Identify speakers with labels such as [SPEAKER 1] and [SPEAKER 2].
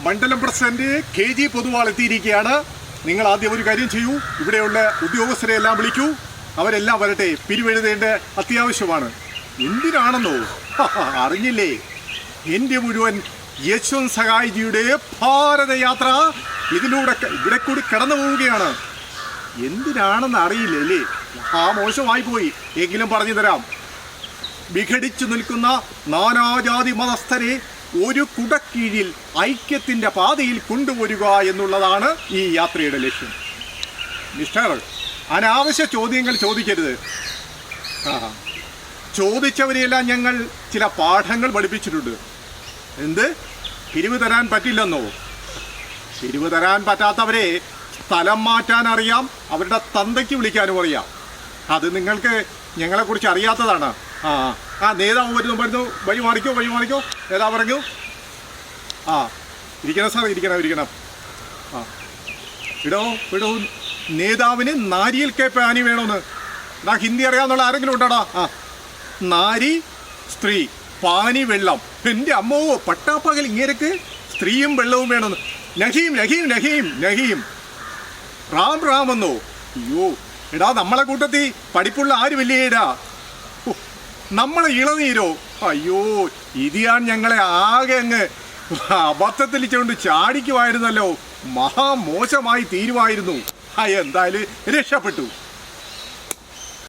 [SPEAKER 1] മണ്ഡലം president K G Poduval എത്തിയിരിക്കുകയാണ്. നിങ്ങൾ ആദ്യം ഒരു കാര്യം ചെയ്യൂ. ഇവിടെയുള്ള ഉദ്യോഗസ്ഥരെ എല്ലാം വിളിക്കൂ. അവരെല്ലാം വരട്ടെ. പിരിവെഴുതേണ്ട അത്യാവശ്യമാണ്. എന്തിനാണെന്നോ? അറിഞ്ഞില്ലേ? എന്റെ മുഴുവൻ യശ്വന്ത് സഹായിജിയുടെ ഭാരതയാത്ര ഇതിലൂടെ ഇവിടെ കൂടി കടന്നു പോവുകയാണ്. എന്തിനാണെന്ന് അറിയില്ല അല്ലേ? ആ മോശമായി പോയി. എങ്കിലും പറഞ്ഞു തരാം. വിഘടിച്ചു നിൽക്കുന്ന നാനാജാതി മതസ്ഥരെ ഒരു കുടക്കീഴിൽ ഐക്യത്തിന്റെ പാതയിൽ കൊണ്ടുവരിക എന്നുള്ളതാണ് ഈ യാത്രയുടെ ലക്ഷ്യം. മിസ്റ്റർ അനാവശ്യ ചോദ്യങ്ങൾ ചോദിക്കരുത്. ചോദിച്ചവരെയെല്ലാം ഞങ്ങൾ ചില പാഠങ്ങൾ പഠിപ്പിച്ചിട്ടുണ്ട്. എന്ത്? പിരിവ് തരാൻ പറ്റില്ലെന്നോ? പിരിവ് തരാൻ പറ്റാത്തവരെ സ്ഥലം മാറ്റാൻ അറിയാം അവരുടെ തന്തയ്ക്ക് വിളിക്കാനും അറിയാം. അത് നിങ്ങൾക്ക് ഞങ്ങളെക്കുറിച്ച് അറിയാത്തതാണ്. ആ ആ. നേതാവ് വരുന്നു. വഴി മാറിക്കോ വഴി മാറിക്കോ. നേതാവ് പറഞ്ഞു ആ ഇരിക്കണം സാർ ഇരിക്കണം ഇരിക്കണം. ആ. ഇടോ ഇടോ നേതാവിന് നാരിയിൽ കേപ്പ് ആനി വേണമെന്ന് എടാ ഹിന്ദി അറിയാന്നുള്ള ആരെങ്കിലും ഉണ്ടോടാ? ആ. നാരി സ്ത്രീ പാനി വെള്ളം. എന്റെ അമ്മോ പട്ടാപ്പകൽ ഇങ്ങേരക്ക് സ്ത്രീയും വെള്ളവും വേണമെന്ന് നഹീം നഹീം നഹീം നഹീം. റാം റാം എന്നോ അയ്യോ എടാ നമ്മളെ കൂട്ടത്തി പഠിപ്പുള്ള ആരുമില്ലേടാ നമ്മളെ ഇളനീരോ? അയ്യോ ഇതിയാണ് ഞങ്ങളെ ആകെ അങ്ങ് അബദ്ധത്തിൽ കൊണ്ട് ചാടിക്കുമായിരുന്നല്ലോ മഹാമോശമായി തീരുമായിരുന്നു എന്തായാലും രക്ഷപ്പെട്ടു.